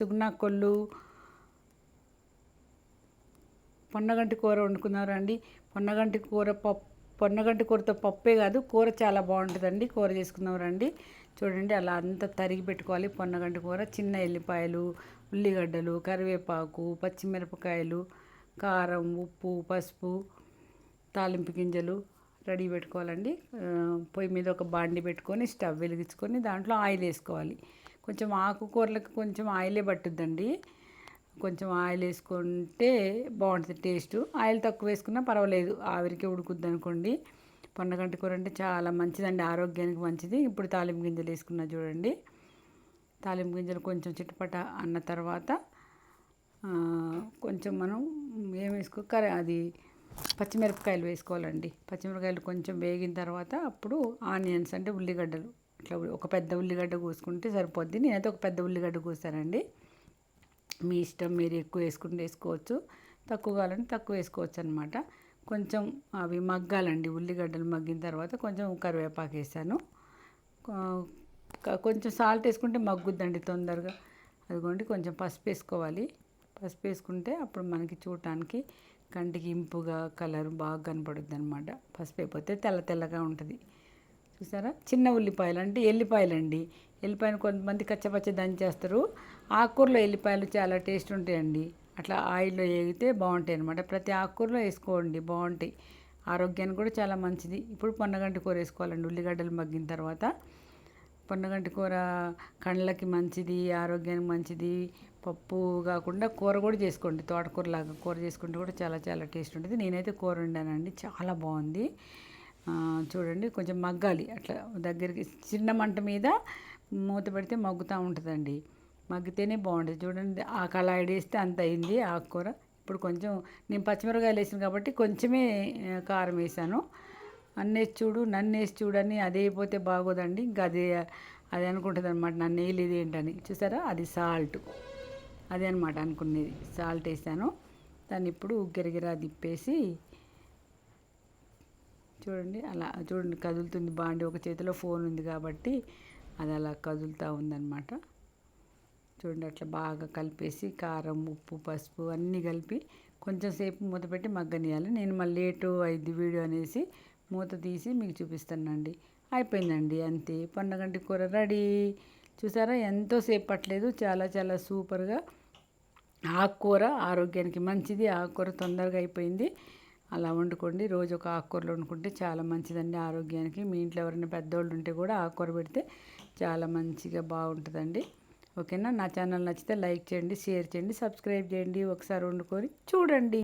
సుగుణ కొల్లు పొన్నగంటి కూర వండుకున్నారండి. పొన్నగంటి కూర పప్పు పొన్నగంటి కూరతో పప్పే కాదు కూర చాలా బాగుంటుందండి. కూర చేసుకున్నారండి చూడండి అలా అంతా తరిగి పెట్టుకోవాలి. పొన్నగంటి కూర చిన్న ఎల్లిపాయలు ఉల్లిగడ్డలు కరివేపాకు పచ్చిమిరపకాయలు కారం ఉప్పు పసుపు తాలింపు గింజలు రెడీ పెట్టుకోవాలండి. పొయ్యి మీద ఒక బాండి పెట్టుకొని స్టవ్ వెలిగించుకొని దాంట్లో ఆయిల్ వేసుకోవాలి. కొంచెం ఆకుకూరలకు కొంచెం ఆయిలే పట్టుద్దండి. కొంచెం ఆయిల్ వేసుకుంటే బాగుంటుంది టేస్ట్. ఆయిల్ తక్కువ వేసుకున్నా పర్వాలేదు ఆవిరికి ఉడుకుద్ది అనుకోండి పొన్నగంటి కూర అంటే చాలా మంచిదండి ఆరోగ్యానికి మంచిది. ఇప్పుడు తాలింపు గింజలు వేసుకున్నా చూడండి. తాలింపు గింజలు కొంచెం చిటపట అన్న తర్వాత కొంచెం మనం ఏం వేసుకో కర్రీ అది పచ్చిమిరపకాయలు వేసుకోవాలండి. పచ్చిమిరపకాయలు కొంచెం వేగిన తర్వాత అప్పుడు ఆనియన్స్ అంటే ఉల్లిగడ్డలు. ఇట్లా ఒక పెద్ద ఉల్లిగడ్డ కోసుకుంటే సరిపోద్ది. నేనైతే ఒక పెద్ద ఉల్లిగడ్డ కోసానండి. మీ ఇష్టం మీరు ఎక్కువ వేసుకుంటే వేసుకోవచ్చు. తక్కువ కావాలంటే తక్కువ వేసుకోవచ్చు అనమాట కొంచెం అవి మగ్గాలండి ఉల్లిగడ్డలు మగ్గిన తర్వాత కొంచెం కరివేపాకు వేసాను. కొంచెం సాల్ట్ వేసుకుంటే మగ్గుద్దండి తొందరగా. అదిగోండి కొంచెం పసుపు వేసుకోవాలి. పసుపు వేసుకుంటే అప్పుడు మనకి చూడటానికి కంటికి ఇంపుగా కలర్ బాగా కనపడుద్ది అనమాట పసుపు అయిపోతే తెల్ల తెల్లగా ఉంటుంది. చూసారా? చిన్న ఉల్లిపాయలు అంటే ఎల్లిపాయలు అండి ఎల్లిపాయలు కొంతమంది కచ్చపచ్చ దంచేస్తారు. ఆకుకూరలో ఎల్లిపాయలు చాలా టేస్ట్ ఉంటాయండి. అట్లా ఆయిల్లో వేగితే బాగుంటాయి అనమాట ప్రతి ఆకుకూరలో వేసుకోండి బాగుంటాయి. ఆరోగ్యానికి కూడా చాలా మంచిది. ఇప్పుడు పొన్నగంటి కూర వేసుకోవాలండి. ఉల్లిగడ్డలు మగ్గిన తర్వాత పొన్నగంటి కూర కళ్ళకి మంచిది ఆరోగ్యానికి మంచిది. పప్పు కాకుండా కూర కూడా చేసుకోండి. తోటకూర లాగా కూర చేసుకుంటే కూడా చాలా చాలా టేస్ట్ ఉంటుంది. నేనైతే కూర వండానండి. చాలా బాగుంది. చూడండి కొంచెం మగ్గాలి. అట్లా దగ్గరికి చిన్న మంట మీద మూత పెడితే మగ్గుతూ ఉంటుందండి. మగ్గితేనే బాగుంటుంది. చూడండి ఆ కళాయిడి వేస్తే అంత అయింది ఆకుకూర. ఇప్పుడు కొంచెం నేను పచ్చిమిరకాయలు వేసాను కాబట్టి కొంచెమే కారం వేసాను. అన్నేసి చూడు నన్ను వేసి చూడని అదే అయిపోతే బాగోదండి. ఇంకా అది అది అనుకుంటుంది అనమాట నన్ను వేయలేదు ఏంటని. చూసారా? అది సాల్ట్. అదే అనమాట అనుకునేది. సాల్ట్ వేసాను. దాన్ని ఇప్పుడు గిరగిరా తిప్పేసి చూడండి అలా చూడండి కదులుతుంది బాండి. ఒక చేతిలో ఫోన్ ఉంది కాబట్టి అది అలా కదులుతూ ఉందన్నమాట. చూడండి అట్లా బాగా కలిపేసి కారం ఉప్పు పసుపు అన్నీ కలిపి కొంచెం సేపు మూత పెట్టి మగ్గనియాలి. నేను మళ్ళీ లేటు ఐదు వీడియో అనేసి మూత తీసి మీకు చూపిస్తానండి. అయిపోయిందండి అంతే. పండగంటి కూర రెడీ. చూసారా ఎంతో సేపు పట్టలేదు. చాలా చాలా సూపర్గా ఆకుకూర ఆరోగ్యానికి మంచిది. ఆకుకూర తొందరగా అయిపోయింది. అలా వండుకోండి. రోజు ఒక ఆకుకూరలు వండుకుంటే చాలా మంచిదండి ఆరోగ్యానికి. మీ ఇంట్లో ఎవరైనా పెద్దోళ్ళు ఉంటే కూడా ఆకుకూర పెడితే చాలా మంచిగా బాగుంటుందండి. ఓకేనా? నా ఛానల్ నచ్చితే లైక్ చేయండి షేర్ చేయండి సబ్స్క్రైబ్ చేయండి. ఒకసారి వండుకొని చూడండి.